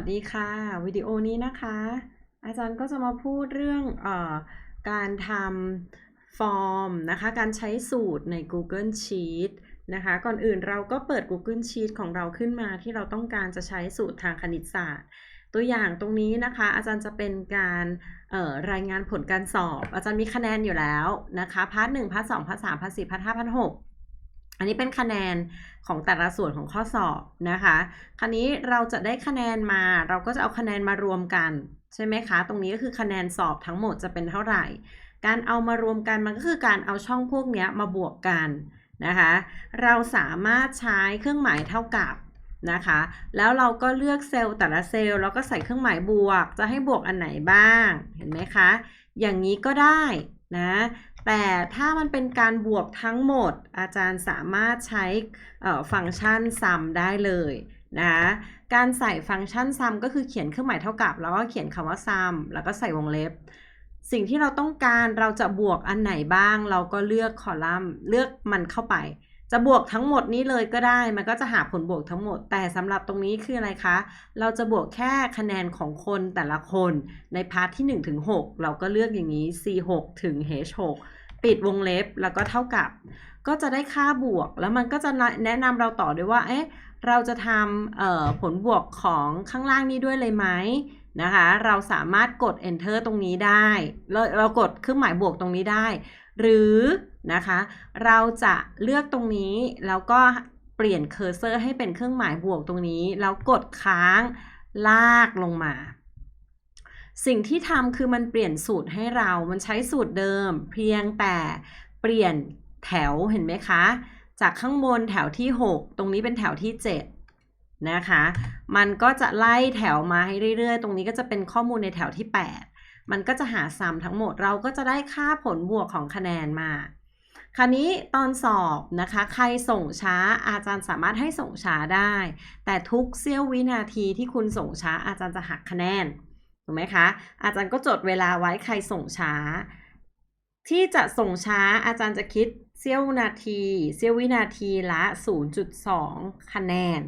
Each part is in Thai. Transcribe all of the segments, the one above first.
วัสดีค่ะวิดีโอนี้นะคะ อาจารย์ก็จะมาพูดเรื่องออการทำฟอร์มนะคะการใช้สูตรใน Google Sheet นะคะก่อนอื่นเราก็เปิด Google Sheet ของเราขึ้นมาที่เราต้องการจะใช้สูตรทางคณิตศาสตร์ ตัวอย่างตรงนี้นะคะ อาจารย์จะเป็นการรายงานผลการสอบ อาจารย์มีคะแนนอยู่แล้วนะคะพาร์ทหนึ่งพาร์ทสองพาร์ทสามพาร์ทสี่พาร์ทห้าพาร์ทหก อันนี้เป็นคะแนนของแต่ละส่วนของข้อสอบนะคะ คราวนี้เราจะได้คะแนนมา เราก็จะเอาคะแนนมารวมกันใช่ไหมคะ ตรงนี้ก็คือคะแนนสอบทั้งหมดจะเป็นเท่าไหร่ การเอามารวมกันมันก็คือการเอาช่องพวกนี้มาบวกกันนะคะ เราสามารถใช้เครื่องหมายเท่ากับนะคะ แล้วเราก็เลือกเซลล์แต่ละเซลล์แล้วก็ใส่เครื่องหมายบวก จะให้บวกอันไหนบ้าง เห็นไหมคะ อย่างนี้ก็ได้นะ แต่ถ้ามันเป็นการบวกทั้งหมด อาจารย์สามารถใช้ฟังก์ชันซ้ำได้เลยนะการใส่ฟังก์ชันซ้ำก็คือเขียนเครื่องหมายเท่ากับ แล้วก็เขียนคำว่าซ้ำแล้วก็ใส่วงเล็บ สิ่งที่เราต้องการเราจะบวกอันไหนบ้าง เราก็เลือกคอลัมน์ เลือกมันเข้าไป จะบวกทั้งหมดนี้เลยก็ได้ มันก็จะหาผลบวกทั้งหมด แต่สำหรับตรงนี้คืออะไรคะ เราจะบวกแค่คะแนนของคนแต่ละคนในพาร์ทที่ 1 ถึง 6 เราก็เลือกอย่างนี้ C6 ถึง H6 ปิดวงเล็บแล้วก็เท่ากับ ก็จะได้ค่าบวก แล้วมันก็จะแนะนำเราต่อด้วยว่า เอ๊ะ เราจะทำผลบวกของข้างล่างนี้ด้วยเลยไหมนะคะ เราสามารถกด enter ตรงนี้ได้ เราเรากดเครื่องหมายบวกตรงนี้ได้ หรือ นะคะ เราจะเลือกตรงนี้แล้วก็เปลี่ยนเคอร์เซอร์ให้เป็นเครื่องหมายบวกตรงนี้ แล้วกดค้างลากลงมา สิ่งที่ทำคือมันเปลี่ยนสูตรให้เรา มันใช้สูตรเดิม เพียงแต่เปลี่ยนแถวเห็นไหมคะ จากข้างบนแถวที่ 6 ตรงนี้เป็นแถวที่ 7 นะคะ มันก็จะไล่แถวมาให้เรื่อยๆ ตรงนี้ก็จะเป็นข้อมูลในแถวที่ 8 มันก็จะหาซ้ำทั้งหมดเราก็จะได้ค่าผลบวกของคะแนนมา คราวนี้ตอนสอบนะคะ ใครส่งช้าอาจารย์สามารถให้ส่งช้าได้ แต่ทุกเสี้ยววินาทีที่คุณส่งช้าอาจารย์จะหักคะแนนถูกไหมคะอาจารย์ก็จดเวลาไว้ใครส่งช้า ที่จะส่งช้าอาจารย์จะคิดเสี้ยวนาทีเสี้ยววินาทีละ 0.2 คะแนน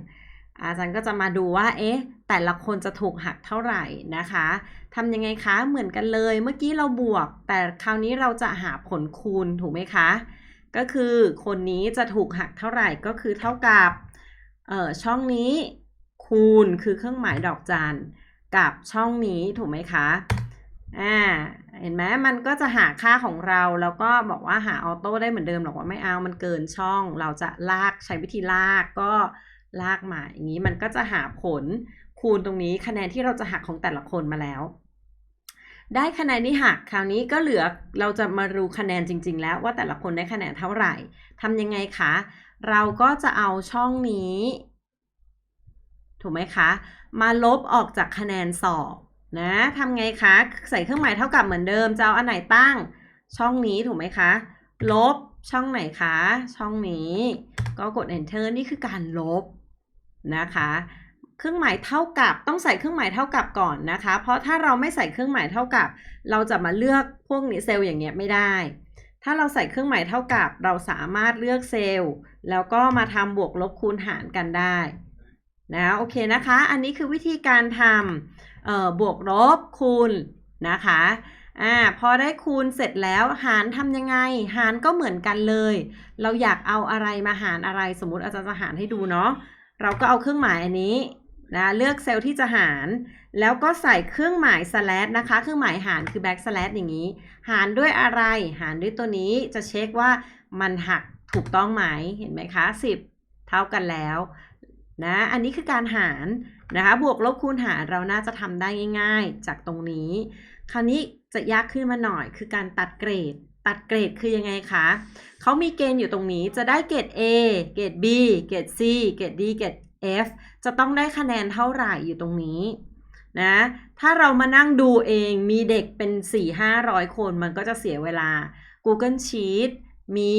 อาจารย์ก็จะมาดูว่าเอ๊ะแต่ละคนจะถูกหักเท่าไหร่นะคะทำยังไงคะเหมือนกันเลย เมื่อกี้เราบวก แต่คราวนี้เราจะหาผลคูณถูกไหมคะ ก็คือคนนี้จะถูกหักเท่าไหร่ก็คือเท่ากับเอ่อช่องนี้คูณคือเครื่องหมายดอกจันกับช่องนี้ถูกไหมคะอ่าเห็นไหมมันก็จะหาค่าของเราแล้วก็บอกว่าหาออโต้ได้เหมือนเดิมหรอกว่าไม่เอามันเกินช่อง เราจะลากใช้วิธีลากก็ลากมาอย่างนี้มันก็จะหาผลคูณตรงนี้คะแนนที่เราจะหักของแต่ละคนมาแล้ว ได้คะแนนที่หักคราวนี้ก็เหลือเราจะมารู้คะแนนจริง ๆ แล้วว่าแต่ละคนได้คะแนนเท่าไหร่ทำยังไงคะ เราก็จะเอาช่องนี้ ถูกไหมคะ มาลบออกจากคะแนนสอบนะทำไงคะ ใส่เครื่องหมายเท่ากับเหมือนเดิมจะเอาอันไหนตั้ง ช่องนี้ถูกไหมคะ ลบช่องไหนคะ ช่องนี้ ก็กด enter นี่คือการลบนะคะ เครื่องหมายเท่ากับต้องใส่เครื่องหมายเท่ากับก่อนนะคะ เพราะถ้าเราไม่ใส่เครื่องหมายเท่ากับ เราจะมาเลือกพวกนี้เซลล์อย่างเงี้ยไม่ได้ ถ้าเราใส่เครื่องหมายเท่ากับ เราสามารถเลือกเซลล์ แล้วก็มาทำบวกลบคูณหารกันได้นะโอเคนะคะ อันนี้คือวิธีการทำเอ่อบวกลบคูณนะคะอ่าพอได้คูณเสร็จแล้วหารทำยังไง หารก็เหมือนกันเลย เราอยากเอาอะไรมาหารอะไรสมมติอาจารย์จะหารให้ดูเนาะเราก็เอาเครื่องหมายอันนี้ นะเลือกเซลล์ที่จะหาร แล้วก็ใส่เครื่องหมาย slash นะคะ เครื่องหมายหารคือ back slash อย่างนี้ หารด้วยอะไร หารด้วยตัวนี้จะเช็คว่ามันหักถูกต้องไหมเห็นไหมคะ 10 เท่ากันแล้วนะอันนี้คือการหารนะคะบวกลบคูณหารเราน่าจะทำได้ง่ายๆ จากตรงนี้ คราวนี้จะยากขึ้นมาหน่อยคือการตัดเกรด ตัดเกรดคือยังไงคะเขามีเกณฑ์อยู่ตรงนี้จะได้เกรด A เกรด B เกรด C เกรด D เกรด F จะต้องได้คะแนนเท่าไหร่อยู่ตรงนี้นะ ถ้าเรามานั่งดูเองมีเด็กเป็น 4-500 คนมันก็จะเสียเวลา Google Sheet มี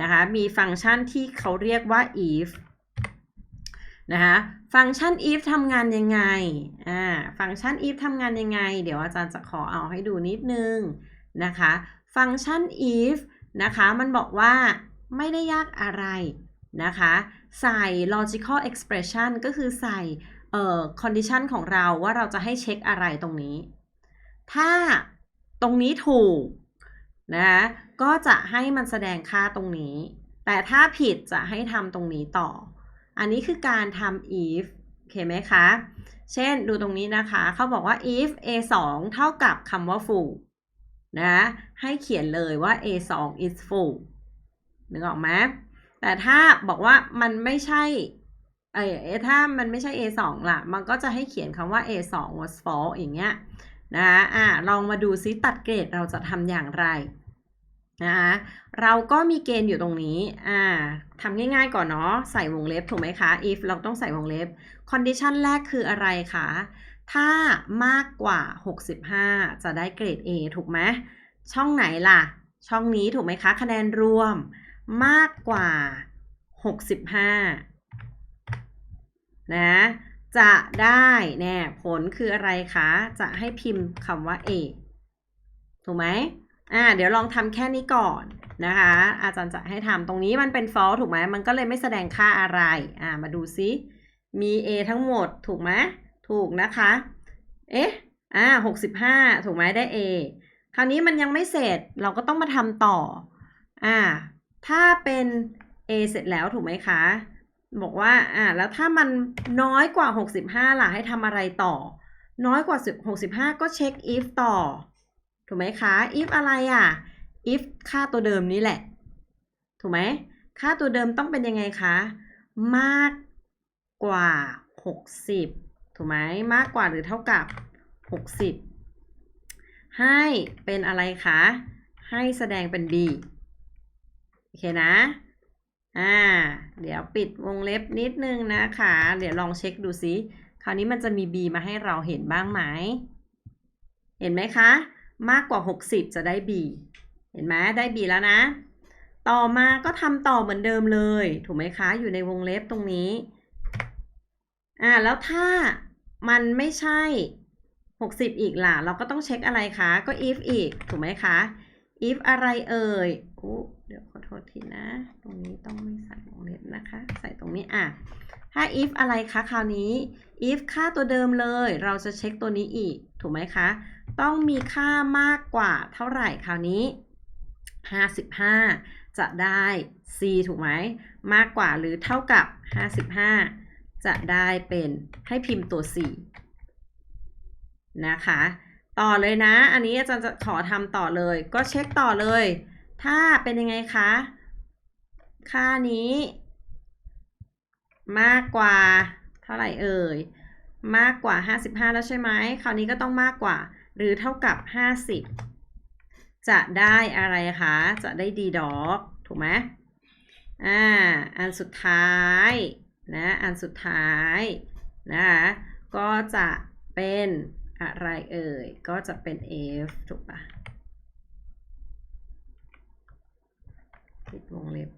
นะคะ มีฟังก์ชันที่เขาเรียกว่า if นะคะฟังก์ชัน if ทำงานยังไงอ่าฟังก์ชัน if ทำงานยังไง เดี๋ยวอาจารย์จะขอเอาให้ดูนิดนึงนะคะ ฟังก์ชัน if นะคะ มันบอกว่าไม่ได้ยากอะไรนะคะ ใส่ logical expression ก็คือใส่เอ่อ condition ของเราว่าเราจะให้เช็คอะไรตรงนี้ ถ้าตรงนี้ถูกนะก็จะให้มันแสดงค่าตรงนี้ แต่ถ้าผิดจะให้ทำตรงนี้ต่อ อันนี้คือการทำ if โอเคไหมคะ เช่นดูตรงนี้นะคะ เขาบอกว่า if a 2เท่ากับคำว่า full นะ ให้เขียนเลยว่า a 2 is full นึกออกไหม แต่ถ้าบอกว่ามันไม่ใช่เออถ้ามันไม่ใช่ a 2 ล่ะ มันก็จะให้เขียนคำว่า a 2 was false อย่างเงี้ยนะคะอะลองมาดูซิตัดเกรดเราจะทำอย่างไรนะคะเราก็มีเกณฑ์อยู่ตรงนี้อ่าทำง่ายๆก่อนเนาะใส่วงเล็บถูกไหมคะ if เราต้องใส่วงเล็บ condition แรกคืออะไรคะ ถ้ามากกว่า 65 จะได้เกรด A ถูกไหมช่องไหนล่ะ ช่องนี้ถูกไหมคะ คะแนนรวม มากกว่า 65 นะ จะได้แน่ผลคืออะไรคะ จะให้พิมพ์คำว่า A ถูกไหมอ่าเดี๋ยวลองทำแค่นี้ก่อนนะคะ อาจารย์จะให้ทำตรงนี้มันเป็น false ถูกไหมมันก็เลยไม่แสดงค่าอะไร อ่ามาดูซิ มี A ทั้งหมดถูกไหมถูกนะคะ เอ๊ะอ่าหกสิบห้าถูกไหมได้ A คราวนี้มันยังไม่เสร็จเราก็ต้องมาทำต่อ อ่า ถ้าเป็น A เสร็จแล้วถูกไหมคะ บอกว่าอ่าแล้วถ้ามันน้อยกว่า 65 ล่ะให้ทำอะไรต่อ น้อยกว่า 65 ก็เช็ค if ต่อ ถูกไหมคะ if อะไรอะ if ค่าตัวเดิมนี้แหละ ถูกไหม ค่าตัวเดิมต้องเป็นยังไงคะ มากกว่า 60 ถูกไหม มากกว่าหรือเท่ากับ 60 ให้เป็นอะไรคะ ให้แสดงเป็น b เคนะ อ่า เดี๋ยวปิดวงเล็บนิดนึงนะคะ เดี๋ยวลองเช็คดูซิคราวนี้มันจะมี b มาให้เราเห็นบ้างไหม เห็นไหมคะ มากกว่า 60 จะได้ b เห็นไหมได้ b แล้วนะ ต่อมาก็ทำต่อเหมือนเดิมเลย ถูกไหมคะ อยู่ในวงเล็บตรงนี้ อ่า แล้วถ้ามันไม่ใช่ 60 อีกล่ะ เราก็ต้องเช็คอะไรคะ ก็ if อีก ถูกไหมคะ if อะไรเอ่ยอู้เดี๋ยวขอโทษทีนะ ตรงนี้ต้องไม่ใส่วงเล็บนะคะ ใส่ตรงนี้อะ ถ้า if อะไรคะคราวนี้ if ค่าตัวเดิมเลย เราจะเช็คตัวนี้อีก ถูกไหมคะ ต้องมีค่ามากกว่าเท่าไหร่คราวนี้ 55 จะได้ c ถูกไหม มากกว่าหรือเท่ากับ 55 จะได้เป็นให้พิมพ์ตัว c นะคะ ต่อเลยนะ อันนี้อาจารย์จะขอทำต่อเลย ก็เช็คต่อเลย ถ้าเป็นยังไงคะ ค่านี้ มากกว่า เท่าไหร่เอ่ย มากกว่า 55 แล้วใช่ไหม คราวนี้ก็ต้องมากกว่า หรือเท่ากับ 50 จะได้อะไรคะ จะได้ดีดอก ถูกไหมอ่า อันสุดท้ายนะ อันสุดท้ายนะคะก็จะเป็น อะไรเอ่ย ก็จะเป็น f ถูกปะปิดวงเล็บ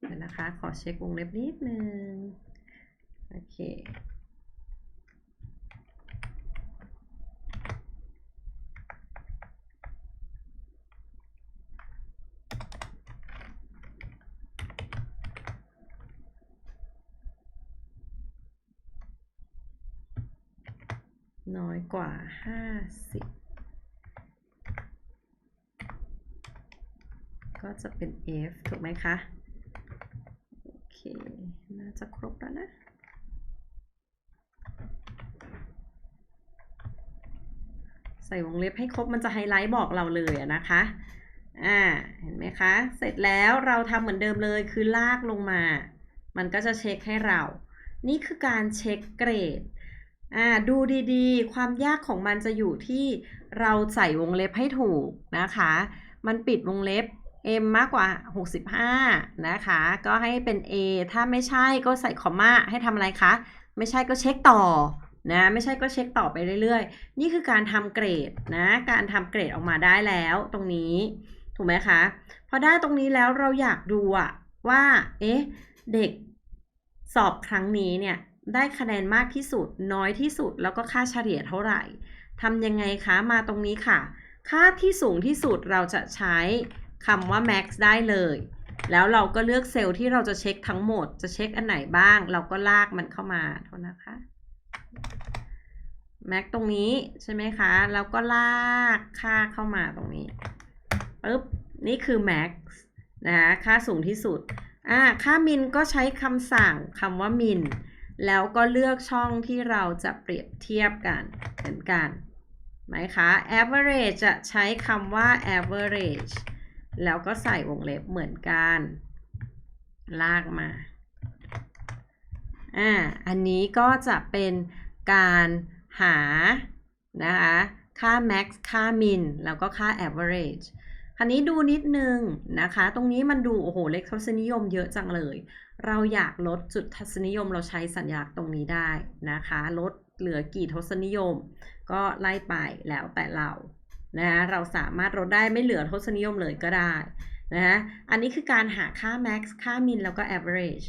เดี๋ยวนะคะ ขอเช็ควงเล็บนิดนึง โอเค น้อย กว่า 50 ก็จะเป็น F ถูกไหมคะ โอเค น่าจะครบแล้วนะใส่วงเล็บให้ครบมันจะไฮไลท์บอกเราเลยนะคะ อ่า เห็นไหมคะ เสร็จแล้วเราทำเหมือนเดิมเลยคือลากลงมา มันก็จะเช็คให้เรา นี่คือการเช็คเกรด อ่าดูดีๆ ความยากของมันจะอยู่ที่เราใส่วงเล็บให้ถูกนะคะ มันปิดวงเล็บ m มากกว่า 65 นะคะ ก็ให้เป็น a ถ้าไม่ใช่ก็ใส่คอมมาให้ทำอะไรคะ ไม่ใช่ก็เช็คต่อนะ ไม่ใช่ก็เช็คต่อไปเรื่อยๆ นี่คือการทำเกรดนะ การทำเกรดออกมาได้แล้วตรงนี้ ถูกไหมคะ พอได้ตรงนี้แล้วเราอยากดูอะว่า เอ๊ะ เด็กสอบครั้งนี้เนี่ย ได้คะแนนมากที่สุด น้อยที่สุด แล้วก็ค่าเฉลี่ยเท่าไหร่ทำยังไงคะมาตรงนี้ค่ะ ค่าที่สูงที่สุดเราจะใช้คำว่า max ได้เลย แล้วเราก็เลือกเซลล์ที่เราจะเช็คทั้งหมด จะเช็คอันไหนบ้าง เราก็ลากมันเข้ามาโทษนะคะแม็กตรงนี้ใช่ไหมคะแล้วก็ลากค่าเข้ามาตรงนี้ปึ๊บนี่คือ max นะคะค่าสูงที่สุดอ่าค่ามินก็ใช้คำสั่งคำว่ามิน แล้วก็เลือกช่องที่เราจะเปรียบเทียบกันเหมือนกันไหมคะ average จะใช้คำว่า average แล้วก็ใส่วงเล็บเหมือนกัน ลากมา อ่า อันนี้ก็จะเป็นการหานะคะ ค่า max ค่า min แล้วก็ค่า average คราวนี้ดูนิดนึงนะคะ ตรงนี้มันดูโอ้โหเลขทศนิยมเยอะจังเลย เราอยากลดจุดทศนิยมเราใช้สัญลักษณ์ตรงนี้ได้นะคะ ลดเหลือกี่ทศนิยม ก็ไล่ไปแล้วแต่เรานะะเราสามารถลดได้ไม่เหลือทศนิยมเลยก็ได้นะอันนี้คือการหาค่า max ค่า min แล้วก็ average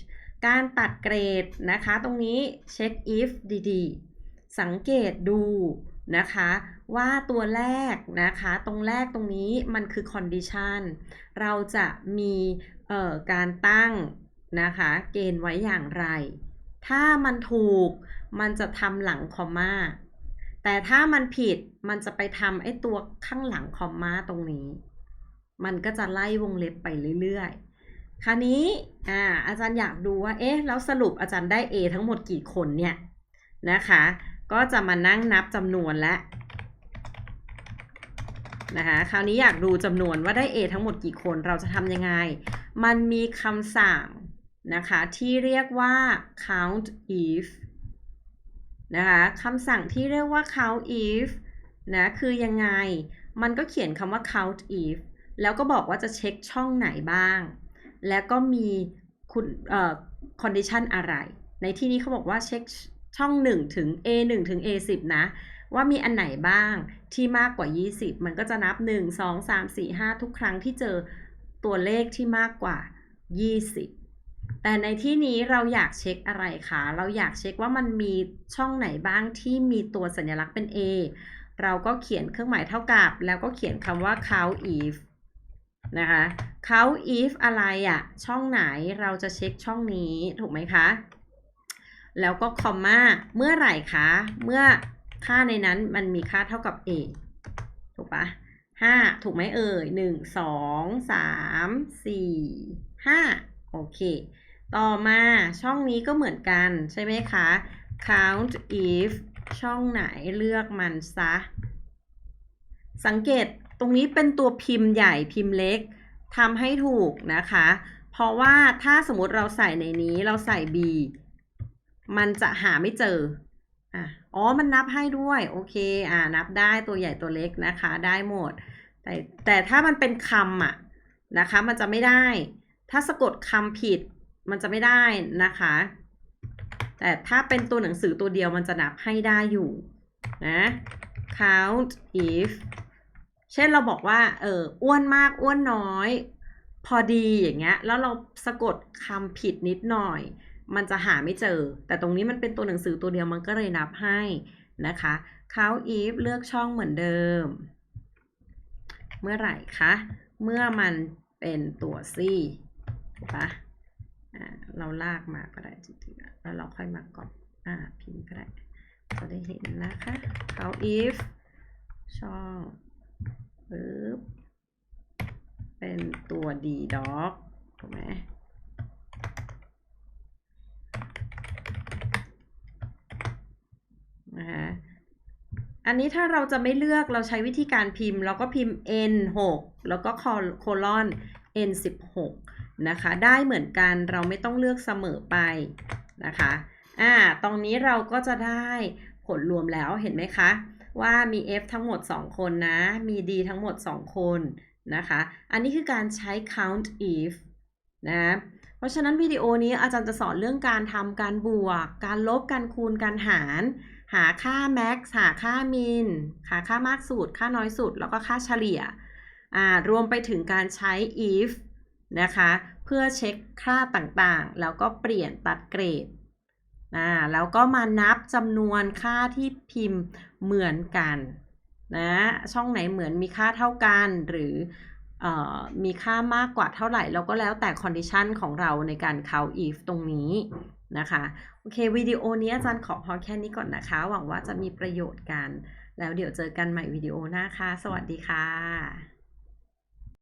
การตัดเกรดนะคะ ตรงนี้เช็ค if ดีๆ สังเกตดูนะคะ ว่าตัวแรกนะคะ ตรงแรกตรงนี้มันคือ condition เราจะมีเอ่อการตั้งนะคะ เกณฑ์ไว้อย่างไร ถ้ามันถูกมันจะทำหลังคอมมาแต่ถ้ามันผิดมันจะไปทำไอ้ตัวข้างหลังคอมมาตรงนี้ มันก็จะไล่วงเล็บไปเรื่อยๆ คราวนี้อ่าอาจารย์อยากดูว่า เอ๊ะ แล้วสรุปอาจารย์ได้ A ทั้งหมดกี่คนเนี่ยนะคะ ก็จะมานั่งนับจำนวนและ นะคะคราวนี้อยากดูจำนวนว่าได้ A ทั้งหมดกี่คนเราจะทำยังไง มันมีคำสั่งนะคะที่เรียกว่า count if นะคะคำสั่งที่เรียกว่า count if นะคือยังไง มันก็เขียนคำว่า count if แล้วก็บอกว่าจะเช็คช่องไหนบ้าง แล้วก็มีคุณเอ่อ condition อะไร ในที่นี้เขาบอกว่าเช็คช่อง 1 ถึง A 1 ถึง A 10นะ ว่ามีอันไหนบ้างที่มากกว่า 20 มันก็จะนับ 1 2 3 4 5 ทุกครั้งที่เจอตัวเลขที่มากกว่า 20 แต่ในที่นี้เราอยากเช็คอะไรคะ เราอยากเช็คว่ามันมีช่องไหนบ้างที่มีตัวสัญลักษณ์เป็น A เราก็เขียนเครื่องหมายเท่ากับ แล้วก็เขียนคำว่า count if นะคะ count if อะไรอะ่ะช่องไหนเราจะเช็คช่องนี้ถูกไหมคะ แล้วก็คอมมาเมื่อไหร่คะ เมื่อ ค่าในนั้นมันมีค่าเท่ากับ a ถูกปะห้าถูกไหมเอ่ยหนึ่งสองสามสี่ห้าโอเค ต่อมาช่องนี้ก็เหมือนกันใช่ไหมคะ count if ช่องไหนเลือกมันซะ สังเกตตรงนี้เป็นตัวพิมพ์ใหญ่พิมพ์เล็กทำให้ถูกนะคะ เพราะว่าถ้าสมมติเราใส่ในนี้เราใส่ b มันจะหาไม่เจออะ อ๋อ มันนับให้ด้วย โอเค อ่า นับได้ตัวใหญ่ตัวเล็กนะคะ ได้หมด แต่แต่ถ้ามันเป็นคำอะนะคะ มันจะไม่ได้ ถ้าสะกดคำผิด มันจะไม่ได้นะคะ แต่ถ้าเป็นตัวหนังสือตัวเดียวมันจะนับให้ได้อยู่นะ count if เช่นเราบอกว่า เออ อ้วนมาก อ้วนน้อย พอดีอย่างเงี้ย แล้วเราสะกดคำผิดนิดหน่อย มันจะหาไม่เจอ แต่ตรงนี้มันเป็นตัวหนังสือตัวเดียวมันก็เลยนับให้นะคะ count if เลือกช่องเหมือนเดิม เมื่อไหร่คะ เมื่อมันเป็นตัว C ถูกปะเราลากมาก็ได้จริงๆแล้วเราค่อยมากดอ่าพิมพ์ก็ได้จะได้เห็นนะคะ count if ช่องปึ๊บเป็นตัว d dog ถูกไหม นะคะอันนี้ถ้าเราจะไม่เลือกเราใช้วิธีการพิมพ์ เราก็พิมพ์ n 6แล้วก็โคลอน n 16นะคะ ได้เหมือนกันเราไม่ต้องเลือกเสมอไปนะคะอ่าตรงนี้เราก็จะได้ผลรวมแล้วเห็นไหมคะ ว่ามี f ทั้งหมด 2 คนนะ มี d ทั้งหมด 2 คนนะคะ อันนี้คือการใช้ count if นะ เพราะฉะนั้นวิดีโอนี้อาจารย์จะสอนเรื่องการทำการบวก การลบ การคูณ การหาร หาค่า max หาค่า min หาค่ามากสุด ค่าน้อยสุด แล้วก็ค่าเฉลี่ยอ่ารวมไปถึงการใช้ if นะคะ เพื่อเช็คค่าต่างๆ แล้วก็เปลี่ยนตัดเกรดแล้วก็มานับจำนวนค่าที่พิมพ์เหมือนกันนะช่องไหนเหมือนมีค่าเท่ากันหรือออมีค่ามากกว่าเท่าไหร่แล้วก็แล้วแต่ condition ของเราในการ count if ตรงนี้ นะคะโอเควิดีโอนี้อาจารย์ขอพอแค่นี้ก่อนนะคะ หวังว่าจะมีประโยชน์กัน แล้วเดี๋ยวเจอกันใหม่วิดีโอหน้าค่ะ สวัสดีค่ะ